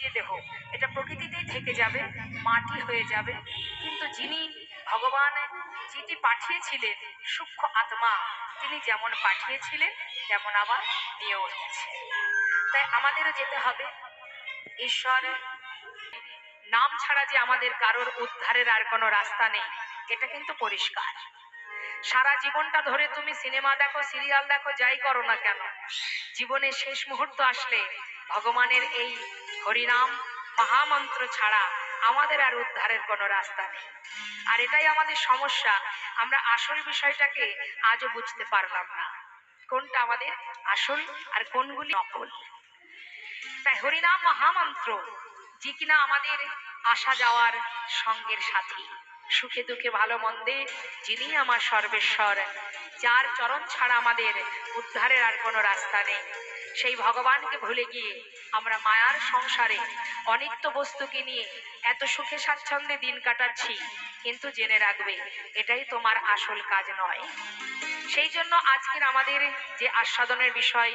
যে দেহ, এটা প্রকৃতিতেই থেকে যাবে, মাটি হয়ে যাবে। কিন্তু যিনি ভগবান, যেটি পাঠিয়েছিলেন সূক্ষ্ম আত্মা, তিনি যেমন পাঠিয়েছিলেন, তেমন আবার নিয়েও এসেছে তাই আমাদেরও যেতে হবে। ঈশ্বর, নাম ছাড়া যে আমাদের কারোর উদ্ধারের আর কোনো রাস্তা নেই, এটা কিন্তু পরিষ্কার। সারা জীবনটা ধরে তুমি সিনেমা দেখো, সিরিয়াল দেখো, যাই করো না কেন, জীবনের শেষ মুহূর্ত আসলে ভগবানের এই হরিনাম, মহামন্ত্র ছাড়া আমাদের আর উদ্ধারের কোনো রাস্তা নেই। আর এটাই আমাদের সমস্যা, আমরা আসল বিষয়টাকে আজও বুঝতে পারলাম না। কোনটা আমাদের আসল আর কোনগুলি নকল? তাই হরিনাম, মহামন্ত্র, যে কিনা আমাদের আসা যাওয়ার সঙ্গের সাথী। সুখে দুঃখে ভালো মন্দে যিনি আমার সর্বেশ্বর, যার চরণ ছাড়া আমাদের উদ্ধারের আর কোনো রাস্তা নেই। সেই ভগবানকে ভুলে গিয়ে আমরা মায়ার সংসারে অনিত্য বস্তুকে নিয়ে এত সুখে স্বাচ্ছন্দ্যে দিন কাটাচ্ছি। কিন্তু জেনে রাখবে, এটাই তোমার আসল কাজ নয়। সেই জন্য আজকের আমাদের যে আস্বাদনের বিষয়,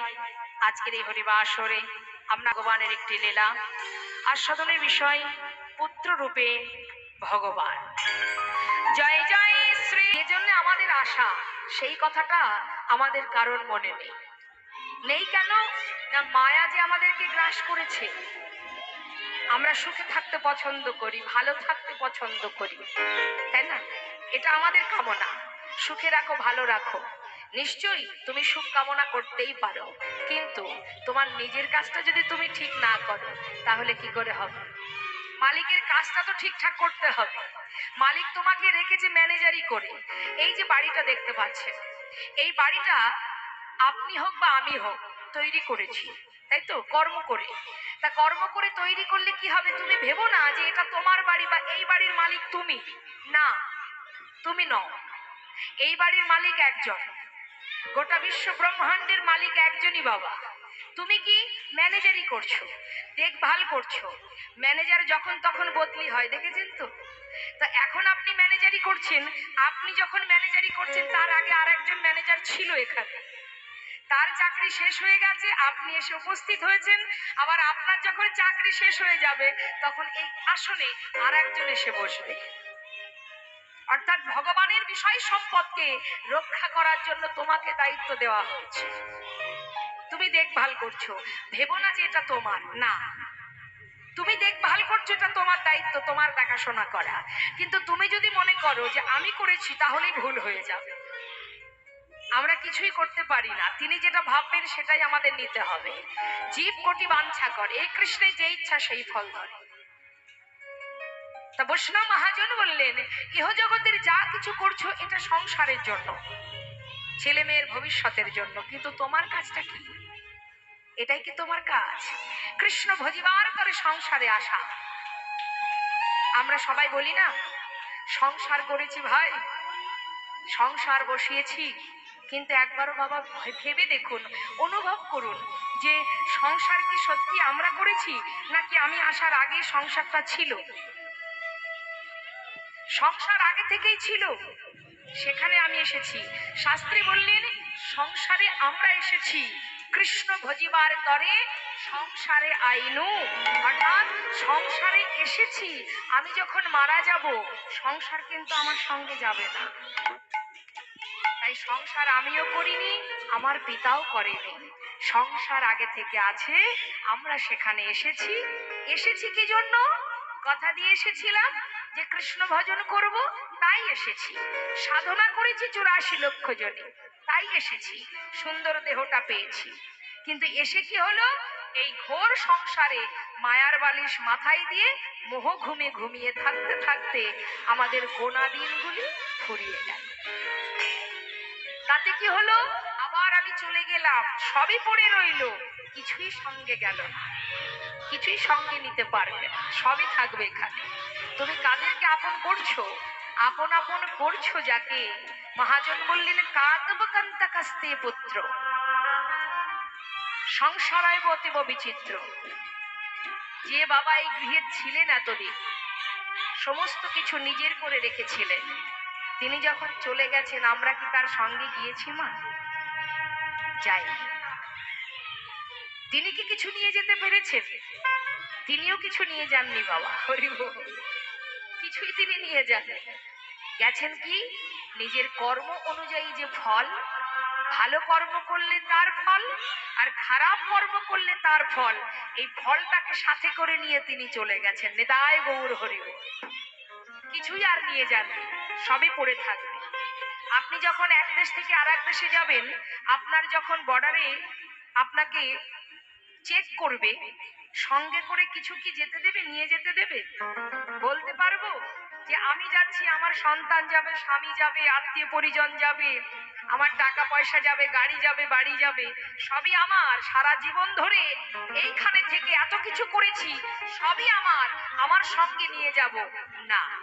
আজকের এই হরিবাসরে আমরা ভগবানের একটি লীলা। আস্বাদনের বিষয়, পুত্র রূপে ভগবান। জয় জয় শ্রী। এজন্য আমাদের আশা, সেই কথাটা আমাদের কারোর মনে নেই। নেই কেন? না, মায়া যে আমাদেরকে গ্রাস করেছে। আমরা সুখে থাকতে পছন্দ করি, ভালো থাকতে পছন্দ করি। তাই না? এটা আমাদের কামনা। সুখে রাখো, ভালো রাখো। নিশ্চয়ই তুমি সুখ কামনা করতেই পারো। কিন্তু তোমার নিজের কাজটা যদি তুমি ঠিক না করো, তাহলে কি করে হবে? মালিকের কাজটা তো ঠিকঠাক করতে হবে। মালিক তোমাকে রেখেছে ম্যানেজারই করে। এই যে বাড়িটা দেখতে পাচ্ছে এই বাড়িটা আপনি হোক বা আমি হোক, তৈরি করেছি, তাই তো? কর্ম করে। তা কর্ম করে তৈরি করলে কি হবে? তুমি ভেবো না যে এটা তোমার বাড়ি বা এই বাড়ির মালিক তুমি? না, তুমি নও। এই বাড়ির মালিক একজন। গোটা বিশ্ব ব্রহ্মাণ্ডের মালিক একজনই বাবা। তুমি কি? ম্যানেজারই করছ, দেখভাল করছ। ম্যানেজার যখন তখন বদলি হয়, দেখেছেন তো? তা এখন আপনি ম্যানেজারই করছেন, আপনি যখন ম্যানেজারই করছেন, তার আগে আর একজন ম্যানেজার ছিল এখানে। তার চাকরি শেষ হয়ে গেছে, আপনি এসে উপস্থিত হয়েছেন। আবার আপনার যখন চাকরি শেষ হয়ে যাবে, তখন এই আসনে আর একজন এসে বসবে। অর্থাৎ ভগবানের বিষয় সম্পদকে রক্ষা করার জন্য তোমাকে দায়িত্ব দেওয়া হয়েছে। তুমি দেখভাল করছ। ভেবো না যে এটা তোমার, না। তুমি দেখভাল করছ, এটা তোমার দায়িত্ব, তোমার দেখাশোনা করা। কিন্তু তুমি যদি মনে করো যে আমি করেছি, তাহলেই ভুল হয়ে যাবে। আমরা কিছুই করতে পারি না। তিনি যেটা ভাববেন সেটাই আমাদের নিতে হবে। জীব কোটি বাঞ্ছা করে। এই কৃষ্ণের যে ইচ্ছা সেই ফল ধরে তা বৈষ্ণব মহাজন বললেন, ইহ জগতের যা কিছু করছ এটা সংসারের জন্য, ছেলে মেয়ের ভবিষ্যতের জন্য। কিন্তু তোমার কাজটা কি? এটাই কি তোমার কাজ? কৃষ্ণ ভজিবার করে সংসারে আসা। আমরা সবাই বলি না, সংসার করেছি ভাই, সংসার বসিয়েছি। কিন্তু একবারও বাবা ভেবে দেখুন, অনুভব করুন যে সংসার কি সত্যি আমরা করেছি, নাকি আমি আসার আগে সংসারটা ছিল? সংসার আগে থেকেই ছিল। সেখানে আমি এসেছি। শাস্ত্রী বললেন, সংসারে আমরা এসেছি। কৃষ্ণ ভজিবার তরে সংসারে আইনু। অর্থাৎ সংসারে এসেছি। আমি যখন মারা যাব, সংসার কিন্তু আমার সঙ্গে যাবে না। সংসার আমিও করিনি, আমার পিতাও করেনি। সংসার আগে থেকে আছে, আমরা সেখানে এসেছি। এসেছি কি জন্য? কথা দিয়ে এসেছিলাম যে কৃষ্ণ ভজন করব, তাই এসেছি। সাধনা করেছি চুরাশি লক্ষ জনে, তাই এসেছি। সুন্দর দেহটা পেয়েছি। কিন্তু এসে কি হলো? এই ঘোর সংসারে মায়ার বালিশ মাথায় দিয়ে মোহ ঘুমে ঘুমিয়ে থাকতে থাকতে আমাদের গোনা দিনগুলি ফুরিয়ে গেল তাতে কি হলো? আবার আমি চলে গেলাম। সবই পড়ে রইল। কিছুই সঙ্গে গেল না। কিছুই সঙ্গে নিতে পারবে না। সবই থাকবে এখানে। তুমি কাদেরকে আপন করছ? আপন আপন করছ যাকে? মহাজন বললেন, কাতব কান্তা কাস্তে পুত্র। সংসারায় অতীব বিচিত্র। যে বাবা এই গৃহে ছিলেন এতদিন, সমস্ত কিছু নিজের করে রেখেছিলেন। তিনি যখন চলে গেছেন, আমরা কি তার সঙ্গে গিয়েছি, মা? যাই। তিনি কি কিছু নিয়ে যেতে পেরেছেন? তিনিও কিছু নিয়ে যাননি, বাবা। হরি কিছুই তিনি নিয়ে যাননি। গেছেন কি? নিজের কর্ম অনুযায়ী যে ফল, ভালো কর্ম করলে তার ফল আর খারাপ কর্ম করলে তার ফল, এই ফলটাকে সাথে করে নিয়ে তিনি চলে গেছেন। নেতায় গৌর হরি কিছুই আর নিয়ে যাননি। সবই পড়ে থাকবে। আপনি যখন এক দেশ থেকে আর এক দেশে যাবেন, আপনার যখন বর্ডারে আপনাকে চেক করবে, সঙ্গে করে কিছু কি যেতে দেবে, নিয়ে যেতে দেবে? বলতে পারব যে আমি যাচ্ছি, আমার সন্তান যাবে, স্বামী যাবে, আত্মীয় পরিজন যাবে, আমার টাকা পয়সা যাবে, গাড়ি যাবে, বাড়ি যাবে, সবই আমার। সারা জীবন ধরে এইখানে থেকে এত কিছু করেছি, সবই আমার। আমার সঙ্গে নিয়ে যাব। না।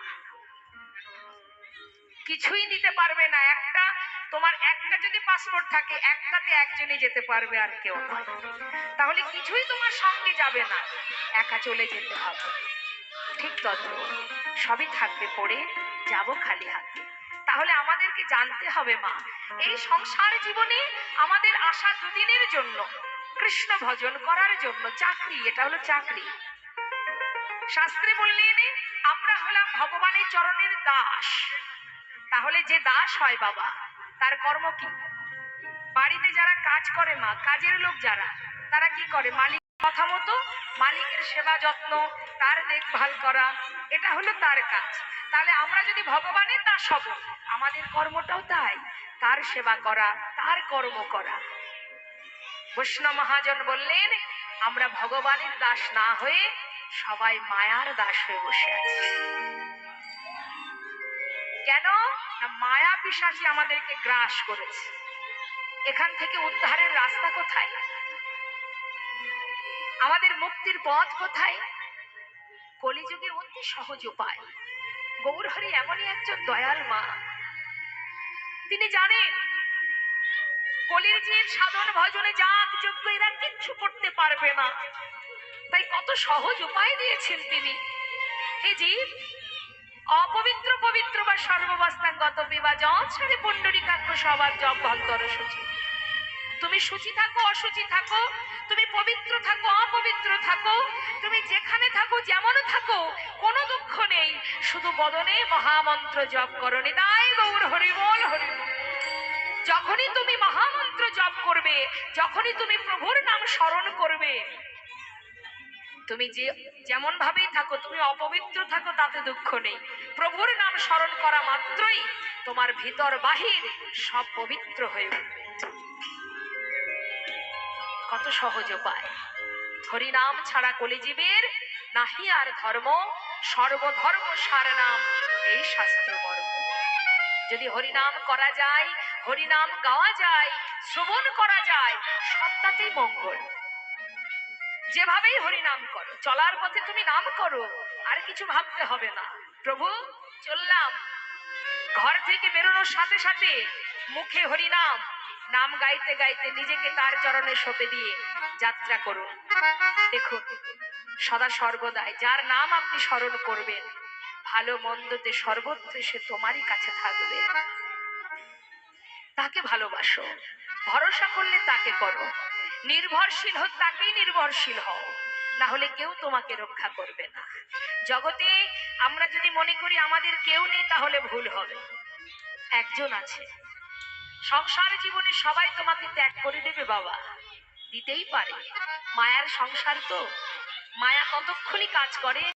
কিছুই নিতে পারবে না। একটা, তোমার একটা যদি পাসপোর্ট থাকে, একটাতে একজনই যেতে পারবে আর কেউ তাহলে কিছুই তোমার সঙ্গে যাবে না। একা চলে যেতে হবে। ঠিক তত সবই থাকবে পড়ে, যাব খালি হাতে। তাহলে আমাদেরকে জানতে হবে মা, এই সংসার জীবনে আমাদের আশা দুদিনের জন্য, কৃষ্ণ ভজন করার জন্য চাকরি, এটা হলো চাকরি। শাস্ত্রে বললেন, আমরা হলাম ভগবানের চরণের দাস। তাহলে যে দাস হয় বাবা, তার কর্ম কি? বাড়িতে যারা কাজ করে মা, কাজের লোক যারা, তারা কি করে? মালিক কথা মতো, মালিকের সেবা যত্ন, তার দেখভাল করা, এটা হলো তার কাজ। তাহলে আমরা যদি ভগবানের দাস হব, আমাদের কর্মটাও তাই। তার সেবা করা, তার কর্ম করা। বৈষ্ণব মহাজন বললেন, আমরা ভগবানের দাস না হয়ে সবাই মায়ার দাস হয়ে বসে আছি। কেন? না, মায়া পিসাচি আমাদেরকে গ্রাস করেছে। এখান থেকে উদ্ধারের রাস্তা কোথায়? আমাদের মুক্তির পথ কোথায়? কলিযুগে অতি সহজ উপায়। গৌরহরি এমনই একজন দয়াল মা। তিনি জানেন, কলির জীব সাধন ভজনে যাক যোগ্য এরা কিচ্ছু করতে পারবে না। তাই কত সহজ উপায় দিয়েছেন তিনি। হে জীব অপবিত্র পবিত্র বা সর্ববস্থাঙ্গত বিভাজন সারে পুণ্ডরিকাক্ষ সবার জপ ভক্তর সূচি। তুমি সূচি থাকো, অসুচি থাকো, তুমি পবিত্র থাকো, অপবিত্র থাকো, তুমি যেখানে থাকো যেমন থাকো, কোনো দুঃখ নেই, শুধু বদনে মহামন্ত্র জপ করো, নিতাই গৌর হরিবল হরিবল যখনই তুমি মহামন্ত্র জপ করবে, যখনই তুমি প্রভুর নাম স্মরণ করবে, তুমি যে যেমন ভাবেই থাকো, তুমি অপবিত্র থাকো, তাতে দুঃখ নেই। প্রভুর নাম স্মরণ করা মাত্রই তোমার ভিতর বাহির সব পবিত্র হয়ে কত সহজ উপায়। হরিনাম ছাড়া কলিজীবের নাহি আর ধর্ম, সর্বধর্ম সার নাম এই শাস্ত্র মর্ম। যদি হরিনাম করা যায়, হরিনাম গাওয়া যায়, শ্রবণ করা যায়, সবটাতেই মঙ্গল। যেভাবেই হরিনাম করো, চলার পথে তুমি নাম করো আর কিছু ভাবতে হবে না। প্রভু, চললাম। ঘর থেকে বেরোনোর সাথে সাথে মুখে হরিনাম, নাম গাইতে গাইতে নিজেকে তার চরণে সঁপে দিয়ে যাত্রা করুন দেখুন সদা সর্বদাই যার নাম আপনি স্মরণ করবেন, ভালো মন্দতে সর্বত্রে সে তোমারই কাছে থাকবে। তাকে ভালোবাসো, ভরসা করলে তাকে করো। নির্ভরশীল হোক তাকেই নির্ভরশীল হও। না হলে কেউ তোমাকে রক্ষা করবে না। জগতে আমরা যদি মনে করি আমাদের কেউ নেই, তাহলে ভুল হবে। একজন আছে। সংসার জীবনে সবাই তোমাকে ত্যাগ করে দেবে, বাবা। দিতেই পারে। মায়ার সংসার তো। মায়া কতক্ষণই কাজ করে?